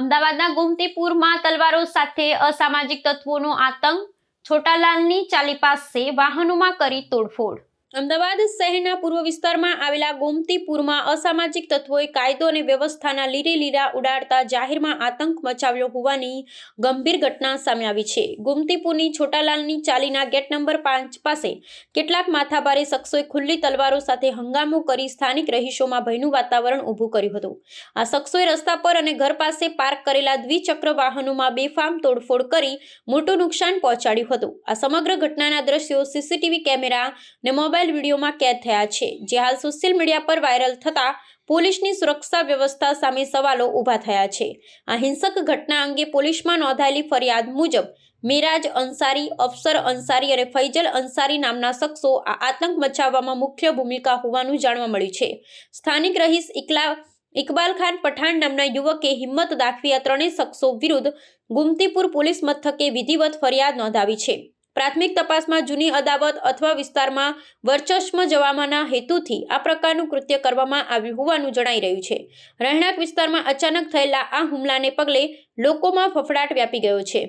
અમદાવાદના ગોમતીપુરમાં તલવારો સાથે અસામાજિક તત્વોનો આતંક છોટાલાલની ચાલી પાસે વાહનોમાં કરી તોડફોડ. અમદાવાદ શહેરના પૂર્વ વિસ્તારમાં આવેલા ગોમતીપુરમાં અસામાજિક તત્વોએ કાયદો અને વ્યવસ્થાના લીરે લીરા ઉડાડતા જાહેરમાં આતંક મચાવ્યો હોવાની ગંભીર ઘટના સામે આવી છે. ગોમતીપુરની છોટાલાલની ચાલીના ગેટ નંબર પાંચ પાસે કેટલાક માથાભારે શખ્સોએ ખુલ્લી તલવારો સાથે હંગામો કરી સ્થાનિક રહીશોમાં ભયનું વાતાવરણ ઊભું કર્યું હતું. આ શખ્સોએ રસ્તા પર અને ઘર પાસે પાર્ક કરેલા દ્વિચક્ર વાહનોમાં બેફામ તોડફોડ કરી મોટું નુકસાન પહોંચાડ્યું હતું. આ સમગ્ર ઘટનાના દ્રશ્યો સીસીટીવી કેમેરા ને મોબાઈલ વિડીયોમાં કેદ થયા છે. જે હાલ સોશિયલ મીડિયા પર વાયરલ થતા પોલીસની સુરક્ષા વ્યવસ્થા સામે સવાલો ઊભા થયા છે. આ હિંસક ઘટના અંગે પોલીસમાં નોંધાયેલી ફરિયાદ મુજબ, મિરાજ અંસારી, અફસર અંસારી અને ફૈજલ અંસારી નામના શખ્સો આ આતંક મચાવવામાં મુખ્ય ભૂમિકા હોવાનું જાણવા મળ્યું છે. સ્થાનિક રહીશ ઇકલા, ઇકબાલ ખાન પઠાણ નામના યુવકે હિંમત દાખવી આ ત્રણેય શખ્સો વિરુદ્ધ ગુમતીપુર પોલીસ મથકે વિધિવત ફરિયાદ નોંધાવી છે. પ્રાથમિક તપાસમાં જૂની અદાવત અથવા વિસ્તારમાં વર્ચસ્વ જવામાંના હેતુથી આ પ્રકારનું કૃત્ય કરવામાં આવ્યું હોવાનું જણાઈ રહ્યું છે. રહેણાંક વિસ્તારમાં અચાનક થયેલા આ હુમલાને પગલે લોકોમાં ફફડાટ વ્યાપી ગયો છે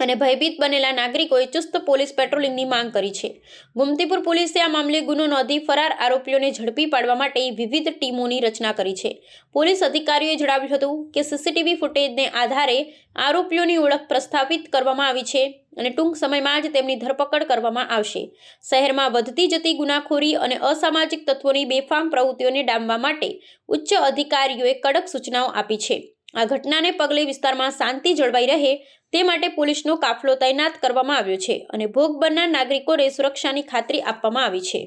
અને ભયભીત બનેલા નાગરિકોએ ચુસ્ત પોલીસ પેટ્રોલિંગની માંગ કરી છે. ગુમતીપુર પોલીસે આ મામલે ગુનો નોંધી ફરાર આરોપીઓને ઝડપી પાડવા માટે વિવિધ ટીમોની રચના કરી છે. પોલીસ અધિકારીઓએ જણાવ્યું હતું કે સીસીટીવી ફૂટેજને આધારે આરોપીઓની ઓળખ પ્રસ્થાપિત કરવામાં આવી છે. અને ટૂંક સમયમાં જ તેમની ધરપકડ કરવામાં આવશે. શહેરમાં વધતી જતી ગુનાખોરી અને અસામાજિક તત્વોની બેફામ પ્રવૃત્તિઓને ડામવા માટે ઉચ્ચ અધિકારીઓએ કડક સૂચનાઓ આપી છે. આ ઘટનાને પગલે વિસ્તારમાં શાંતિ જળવાઈ રહે તે માટે પોલીસનો કાફલો તૈનાત કરવામાં આવ્યો છે અને ભોગ બનનાર નાગરિકોને સુરક્ષાની ખાતરી આપવામાં આવી છે.